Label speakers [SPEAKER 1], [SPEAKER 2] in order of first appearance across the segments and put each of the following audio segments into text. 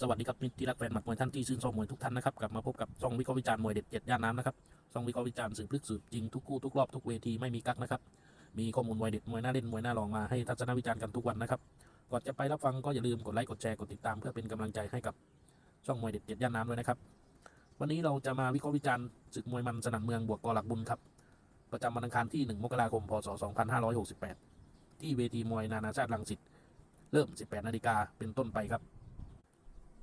[SPEAKER 1] สวัสดีครับที่รักแฟนหมัดมวยท่านที่ชื่นชอบมวยทุกท่านนะครับกลับมาพบกับช่องวิเคราะห์วิจารณ์มวยเด็ดเจ็ดย่านน้ำนะครับช่องวิเคราะห์วิจารณ์สืบลึกสืบจริงทุกคู่ทุกรอบทุกเวทีไม่มีกักนะครับมีข้อมูลมวยเด็ดมวยน่าเล่นมวยน่าลองมาให้ทัศนวิจารณ์กันทุกวันนะครับก่อนจะไปรับฟังก็อย่าลืมกดไลค์กดแชร์กดติดตามเพื่อเป็นกำลังใจให้กับช่องมวยเด็ดเจ็ดย่านน้ำด้วยนะครับวันนี้เราจะมาวิเคราะห์วิจารณ์ศึกมวยมันสนั่นเมืองบวกกอหลักบุญครับประจำวันอังคารที่ 1 มกราคม พศ 2568 ที่เวทีมวยนานาชาติลังสิตเริ่ม 18นาฬิกาเป็นต้นไปครับ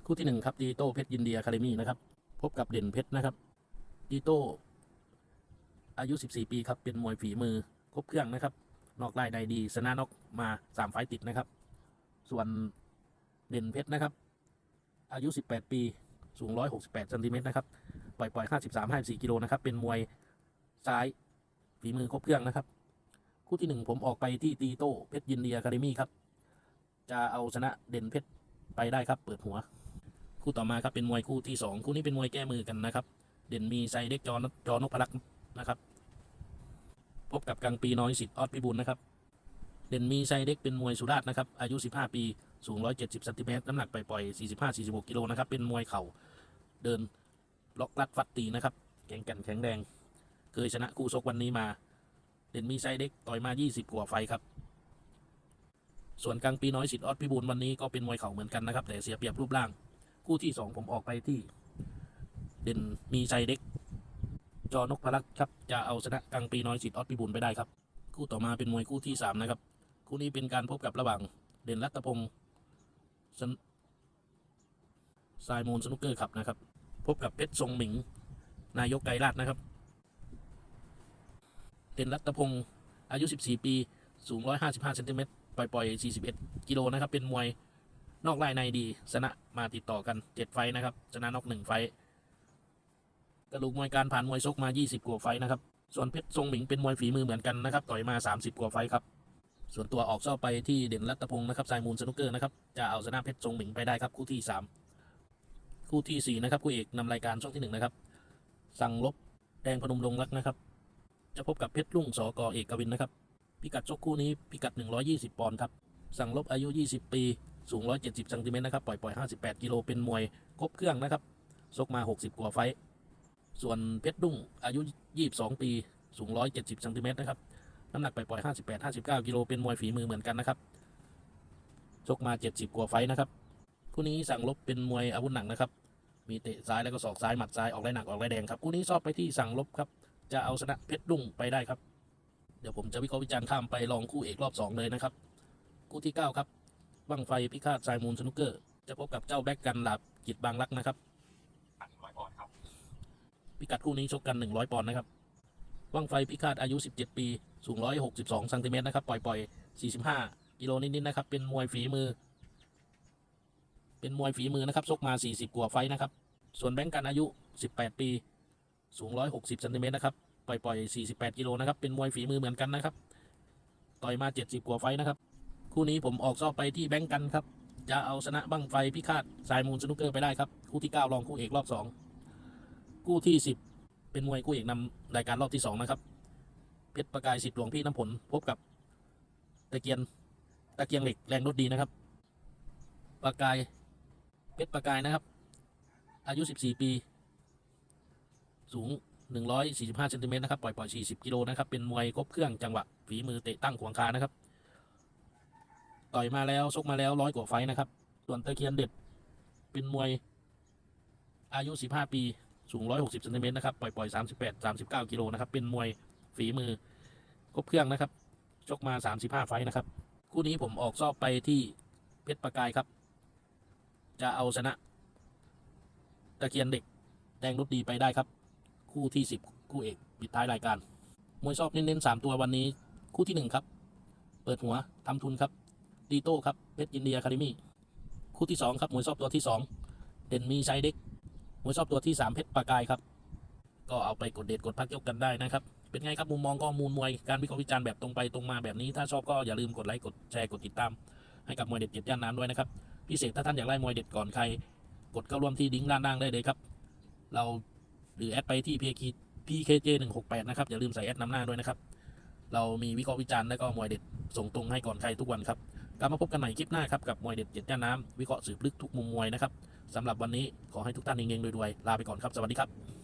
[SPEAKER 1] คู่ที่หนึ่งครับดีโต้เพชรยินเดียคาเดมี่นะครับ พบกับเด่นเพชรนะครับดีโต้อายุ 14 ปีครับเป็นมวยฝีมือครบเครื่องนะครับนอกไล่ใดดีชนะนอกมา3ไฟต์ติดนะครับ ส่วนเด่นเพชรนะครับ อายุ 18 ปีสูง 168เซนติเมตรนะครับปล่อยปล่อย53 54กิโลนะครับ เป็นมวยซ้ายฝีมือครบเครื่องนะครับ คู่ที่หนึ่งผมออกไปที่ตีโต้เพชรยินเดียคาเดมี่ครับ จะเอาชนะเด่นเพชรไปได้ครับ เปิดหัว คู่ต่อมาครับเป็นมวยคู่ที่สองคู่นี้เป็นมวยแก้มือกันนะครับ เด่นมีไซเด็กจอนจอนพลักษ์นะครับ พบกับกังปีน้อยสิทธิ์ออดพิบูลนะครับ เด่นมีไซเด็กเป็นมวยสุราษฎร์นะครับ อายุ 15 ปี สูง 170เซนติเมตรน้ำหนักไปปล่อยๆ45-46กิโลนะครับเป็นมวยเข่าเดินล็อกลัดฟัดตีนะครับแข็งแกร่งแข็งแรงเคยชนะคู่ชกวันนี้มา เด่นมีไซเด็กต่อยมา 20 กว่าไฟครับ ส่วนกังปีน้อยสิทธิ์ออดพิบูลวันนี้ก็เป็นมวยเข่าเหมือนกันนะครับ แต่เสียเปรียบรูปร่าง คู่ที่สองผมออกไปที่ เด่นมีใจเด็ก จอนกพลักครับ จะเอาชนะกังปีน้อยสิทธิ์ออดพิบูลไปได้ครับ คู่ต่อมาเป็นมวยคู่ที่สามนะครับ คู่นี้เป็นการพบกับระหว่าง เด่นรัตพงศ์สนสายมูลสนุกเกอร์ขับนะครับ พบกับเพชรทรงหมิง นายกไกรราชนะครับ เด่นรัตพงศ์อายุ 14 ปี สูง 155เซนติเมตรปล่อยๆ41 กิโลนะครับ เป็นมวย นอกไล่ในดีชนะมาติดต่อกันเจ็ดไฟนะครับชนะนอกหนึ่งไฟกระดูกมวยการผ่านมวยชกมา 20 กว่าไฟนะครับ ส่วนเพชรทรงหมิงเป็นมวยฝีมือเหมือนกันนะครับ ต่อยมา 30 กว่าไฟครับ ส่วนตัวออกเส้าไปที่เด่นรัตพงศ์นะครับสายมูลสนุกเกอร์นะครับ จะเอาชนะเพชรทรงหมิงไปได้ครับคู่ที่ 3 คู่ทีสี่4 นะครับคู่เอกนำรายการช่องที่1นะครับ สั่งลบแดงพนมดงรักนะครับ จะพบกับเพชรลุ่งสอกอเอกวินนะครับ พิกัดชกคู่นี้พิกัด 120 ปอนด์ครับ สั่งลบอายุ 20 ปี สูง 170เซนติเมตรนะครับ ปล่อยปล่อย58 กิโล เป็นมวยครบเครื่องนะครับ ซกมา 60 กว่าไฟ ส่วนเพชรดุ้งอายุ 22 ปี สูง 170เซนติเมตรนะครับ น้ำหนักไปปล่อย58 59 กิโล เป็นมวยฝีมือเหมือนกันนะครับ ซกมา 70 กว่าไฟนะครับคู่นี้สั่งลบเป็นมวยอาวุธหนักนะครับ มีเตะซ้ายแล้วก็ศอกซ้ายหมัดซ้ายออกได้หนักออกได้แดงครับคู่นี้สอบไปที่สั่งลบครับ จะเอาชนะเพชรดุ้งไปได้ครับ เดี๋ยวผมจะวิเคราะห์วิจารณ์ข้ามไปลองคู่เอกรอบสองเลยนะครับ คู่ที่เก้าครับ บังไฟพิฆาตสายมูลสนุกเกอร์ จะพบกับเจ้าแบ็กกันหลับกิจบางรักนะครับพิกัดคู่นี้ชกกัน 100 ปอนด์นะครับบังไฟพิฆาตอายุ 17 ปี สูง 162ซนติเมตรนะครับ ปล่อยปล่อย45กิโลนิดๆนะครับ เป็นมวยฝีมือ เป็นมวยฝีมือนะครับชกมา 40 กว่าไฟนะครับ ส่วนแบงก์กันอายุ 18 ปี สูง 160ซนติเมตรนะครับ ปล่อยปล่อย48กิโลนะครับ เป็นมวยฝีมือเหมือนกันนะครับ ต่อยมา 70 กว่าไฟนะครับ คู่นี้ผมออกซอบไปที่แบงก์กันครับ จะเอาชนะบั้งไฟพิฆาตสายมูลสนุกเกอร์ไปได้ครับ คู่ที่ 9 รองคู่เอกรอบ 2 คู่ที่ 10 เป็นมวยคู่เอกนำรายการรอบที่ 2 นะครับ เพชรประกายสิทธิ์หลวงพี่น้ำผลพบกับตะเกียนตะเกียงเหล็กแรงรถดีนะครับ ประกายเพชรประกายนะครับ อายุ 14 ปี สูง 145เซนติเมตรนะครับ ปล่อยปล่อย40 กิโลนะครับ เป็นมวยครบเครื่องจังหวะฝีมือเตะตั้งขวางคานะครับ ต่อยมาแล้วชกมาแล้วร้อยกว่าไฟนะครับ ส่วนตะเคียนเด็ดเป็นมวยอายุ 15 ปี สูง 160เซนติเมตรนะครับ ปล่อยปล่อย38 39 กิโลนะครับ เป็นมวยฝีมือครบเครื่องนะครับ ชกมา 35 ไฟนะครับ คู่นี้ผมออกซอบไปที่เพชรประกายครับ จะเอาชนะ ตะเคียนเด็กแดงรถดีไปได้ครับ คู่ที่ 10 คู่เอกปิดท้ายรายการ มวยชอบเน้นๆ3ตัววันนี้ คู่ที่ 1 ครับ เปิดหัวทำทุนครับ ดีโต้ครับเพชรอินเดียคาเดมี่คู่ที่ 2 ครับมวยชอบตัวที่ 2 เด่นมีชัยเด็กมวยชอบตัวที่ 3 เพชรปากายครับ ก็เอาไปกดเด็ดกดพักยกกันได้นะครับ เป็นไงครับมุมมองข้อมูลมวยการวิเคราะห์วิจารณ์แบบตรงไปตรงมาแบบนี้ ถ้าชอบก็อย่าลืมกดไลค์กดแชร์กดติดตาม ให้กับมวยเด็ดเจ็ดย่านน้ำด้วยนะครับพิเศษถ้าท่านอยากไล่มวยเด็ดก่อนใคร กดเข้าร่วมที่ดิ้งด้านล่างได้เลยครับ เราหรือแอดไปที่ PK PKJ 168นะครับอย่าลืมใส่แอดนำหน้าด้วยนะครับเรามีวิเคราะห์วิจารณ์และก็มวยเด็ดส่งตรงให้ก่อนใครทุกวันครับ กลับมาพบกันใหม่คลิปหน้าครับ กับมวยเด็ดเจ็ดย่านน้ำวิเคราะห์สืบลึกทุกมุมมวยนะครับสำหรับวันนี้ขอให้ทุกท่านเฮงๆรวยๆลาไปก่อนครับ สวัสดีครับ